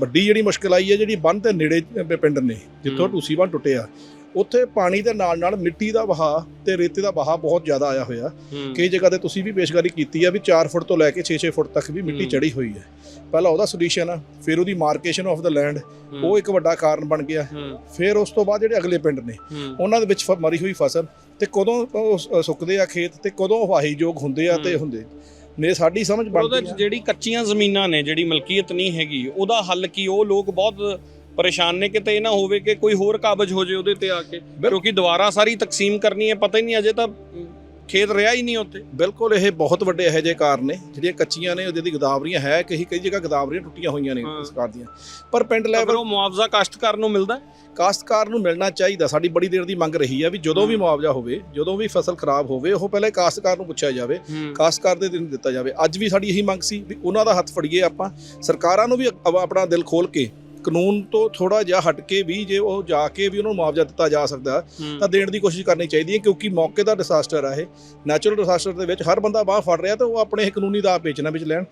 ਵੱਡੀ ਜਿਹੜੀ ਮੁਸ਼ਕਲ ਆਈ ਹੈ ਜਿਹੜੀ ਬੰਨ ਤੇ ਨੇੜੇ ਪਿੰਡ ਨੇ ਜਿੱਥੋਂ। ਟੂਸੀ ਬੰਨ ਟੁੱਟਿਆ ਉੱਥੇ ਪਾਣੀ ਦੇ ਨਾਲ ਨਾਲ ਮਿੱਟੀ ਦਾ ਵਹਾਅ ਤੇ ਰੇਤੇ ਦਾ ਵਹਾਅ ਬਹੁਤ ਜ਼ਿਆਦਾ ਆਇਆ ਹੋਇਆ। ਕਈ ਜਗ੍ਹਾ ਤੇ ਤੁਸੀਂ ਵੀ ਪੇਸ਼ਕਾਰੀ ਕੀਤੀ ਆ ਵੀ 4 ਫੁੱਟ ਤੋਂ ਲੈ ਕੇ 6-6 ਫੁੱਟ ਤੱਕ ਵੀ ਮਿੱਟੀ। ਚੜੀ ਹੋਈ ਹੈ। ਪਹਿਲਾਂ ਉਹਦਾ ਸੋਲੂਸ਼ਨ ਆ ਫਿਰ ਉਹਦੀ ਮਾਰਕੇਸ਼ਨ ਆਫ ਦਾ ਲੈਂਡ ਉਹ ਇੱਕ ਵੱਡਾ ਕਾਰਨ ਬਣ ਗਿਆ। ਫਿਰ ਉਸ ਤੋਂ ਬਾਅਦ ਜਿਹੜੇ ਅਗਲੇ ਪਿੰਡ ਨੇ ਉਹਨਾਂ ਦੇ ਵਿੱਚ ਮਰੀ ਹੋਈ ਫਸਲ ਤੇ ਕਦੋਂ ਸੁੱਕਦੇ ਆ ਖੇਤ ਤੇ ਕਦੋਂ ਵਾਹੀਯੋਗ ਹੁੰਦੇ ਆ ਤੇ। ਹੁੰਦੇ। ਨੇ ਸਾਡੀ ਸਮਝ ਉਹਦੇ ਚ ਜਿਹੜੀ ਕੱਚੀਆਂ ਜ਼ਮੀਨਾਂ ਨੇ ਜਿਹੜੀ ਮਲਕੀਅਤ ਨਹੀਂ ਹੈਗੀ ਉਹਦਾ ਹੱਲ ਕੀ? ਉਹ ਲੋਕ ਬਹੁਤ ਪਰੇਸ਼ਾਨ ਨੇ ਕਿਤੇ ਇਹ ਨਾ ਹੋਵੇ ਕਿ ਕੋਈ ਹੋਰ ਕਾਬਜ ਹੋ ਜੇ ਉਹਦੇ ਤੇ ਆ ਕੇ ਕਿਉਂਕਿ ਦੁਬਾਰਾ ਸਾਰੀ ਤਕਸੀਮ ਕਰਨੀ ਹੈ ਪਤਾ ਹੀ ਨਹੀਂ ਅਜੇ ਤਾਂ ਖੇਤ ਰਿਹਾ ਹੀ ਨਹੀਂ ਉੱਥੇ। ਬਿਲਕੁਲ ਇਹ ਬਹੁਤ ਵੱਡੇ ਇਹੋ ਜਿਹੇ ਕਾਰਨ ਨੇ ਜਿਹੜੀਆਂ ਕੱਚੀਆਂ ਨੇ ਉਹਦੀ ਗਦਾਵਰੀਆਂ ਹੈ ਕਈ ਕਈ ਜਗ੍ਹਾ ਗਦਾਵਰੀਆਂ ਟੁੱਟੀਆਂ ਹੋਈਆਂ ਨੇ ਹਾਂ। ਸਰਕਾਰ ਦੀਆਂ। ਪਰ ਪਿੰਡ ਲੈਵਲ ਉਹ ਮੁਆਵਜ਼ਾ ਕਾਸ਼ਤਕਾਰ ਨੂੰ ਮਿਲਦਾ ਹੈ? ਕਾਸ਼ਤਕਾਰ ਨੂੰ ਮਿਲਣਾ ਚਾਹੀਦਾ। ਸਾਡੀ ਬੜੀ ਦੇਰ ਦੀ ਮੰਗ ਰਹੀ ਹੈ ਵੀ ਜਦੋਂ ਵੀ। ਮੁਆਵਜ਼ਾ ਹੋਵੇ ਜਦੋਂ ਵੀ ਫਸਲ ਖਰਾਬ ਹੋਵੇ ਉਹ ਪਹਿਲੇ ਕਾਸ਼ਤਕਾਰ ਨੂੰ ਪੁੱਛਿਆ ਜਾਵੇ। ਕਾਸ਼ਤਕਾਰ ਦੇ ਦਿਨ ਦਿੱਤਾ ਜਾਵੇ। ਅੱਜ ਵੀ ਸਾਡੀ ਇਹੀ ਮੰਗ ਸੀ ਵੀ ਉਹਨਾਂ ਦਾ ਹੱਥ ਫੜੀਏ ਆਪਾਂ। ਸਰਕਾਰਾਂ ਨੂੰ ਵੀ ਅਪ- ਆਪਣਾ ਦਿਲ ਖੋਲ ਕੇ ਕਾਨੂੰਨ ਤੋਂ ਥੋੜਾ ਜਿਹਾ ਹਟ ਕੇ ਵੀ ਜੇ ਉਹ ਜਾ ਕੇ ਵੀ ਉਹਨਾਂ ਨੂੰ ਮੁਆਵਜ਼ਾ ਦਿੱਤਾ ਜਾ ਸਕਦਾ। ਤਾਂ ਦੇਣ ਦੀ ਕੋਸ਼ਿਸ਼ ਕਰਨੀ ਚਾਹੀਦੀ ਹੈ ਕਿਉਂਕਿ ਮੌਕੇ ਦਾ ਡਿਸਾਸਟਰ ਆ ਇਹ ਨੈਚੁਰਲ ਡਿਸਾਸਟਰ ਦੇ ਵਿੱਚ ਹਰ ਬੰਦਾ ਬਾਹ ਫੜ ਰਿਹਾ ਤਾਂ ਉਹ ਆਪਣੇ ਕਾਨੂੰਨੀ ਦਾਅ ਪੇਚਣਾ ਵਿੱਚ ਲੈਣ